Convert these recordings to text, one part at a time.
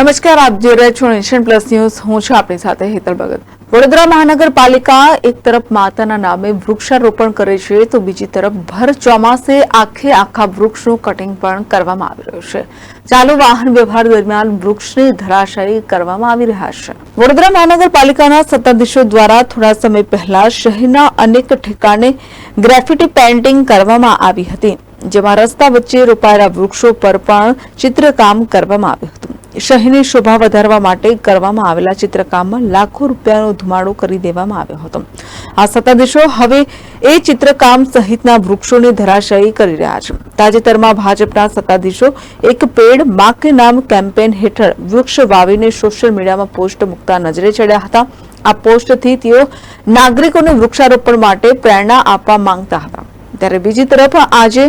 નમસ્કાર, આપ જોઈ રહ્યા છો નેશન પ્લસ ન્યૂઝ. હું છું આપણી સાથે હેતલ ભગત. વડોદરા મહાનગરપાલિકા એક તરફ માતાના નામે વૃક્ષારોપણ કરે છે, તો બીજી તરફ ભર ચોમાસે આખે આખા વૃક્ષનું કટિંગ પણ કરવામાં આવી રહ્યું છે. ચાલુ વાહન વ્યવહાર દરમિયાન વૃક્ષને ધરાશાયી કરવામાં આવી રહ્યા છે. વડોદરા મહાનગરપાલિકાના સત્તાધીશો દ્વારા થોડા સમય પહેલા શહેરના અનેક ઠેકાણે ગ્રેફિટી પેઇન્ટિંગ કરવામાં આવી હતી, જેમાં રસ્તા વચ્ચે રોપાયેલા વૃક્ષો પર પણ ચિત્રકામ કરવામાં આવ્યું શહેરની શોભા વધારવા માટે કરવામાં આવેલા ચિત્રકામમાં લાખો રૂપિયાનો ધુમાડો કરી દેવામાં આવ્યો હતો. આ સત્તાધીશો હવે એ ચિત્રકામ સહિતના વૃક્ષોને ધરાશયી કરી રહ્યા છે. તાજેતરમાં ભાજપના સત્તાધીશો એક પેડ મા નામ કેમ્પેન હેઠળ વૃક્ષ વાવીને સોશિયલ મીડિયામાં પોસ્ટ મૂકતા નજરે ચડ્યા હતા. આ પોસ્ટથી તેઓ નાગરિકોને વૃક્ષારોપણ માટે પ્રેરણા આપવા માંગતા હતા. ત્યારે બીજી તરફ આજે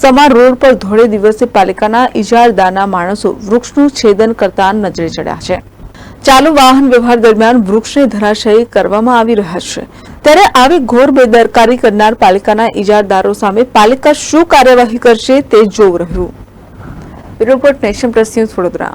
સમા રોડ પર ધોળે દિવસે પાલિકાના ઇજારદારના માણસો વૃક્ષનું છેદન કરતા નજરે ચડ્યા છે. ચાલુ વાહન વ્યવહાર દરમિયાન વૃક્ષને ધરાશયી કરવામાં આવી રહ્યા છે. ત્યારે આવી ઘોર બેદરકારી કરનાર પાલિકાના ઇજારદારો સામે પાલિકા શું કાર્યવાહી કરશે તે જોવું રહ્યું. Report nation press news Vadodara.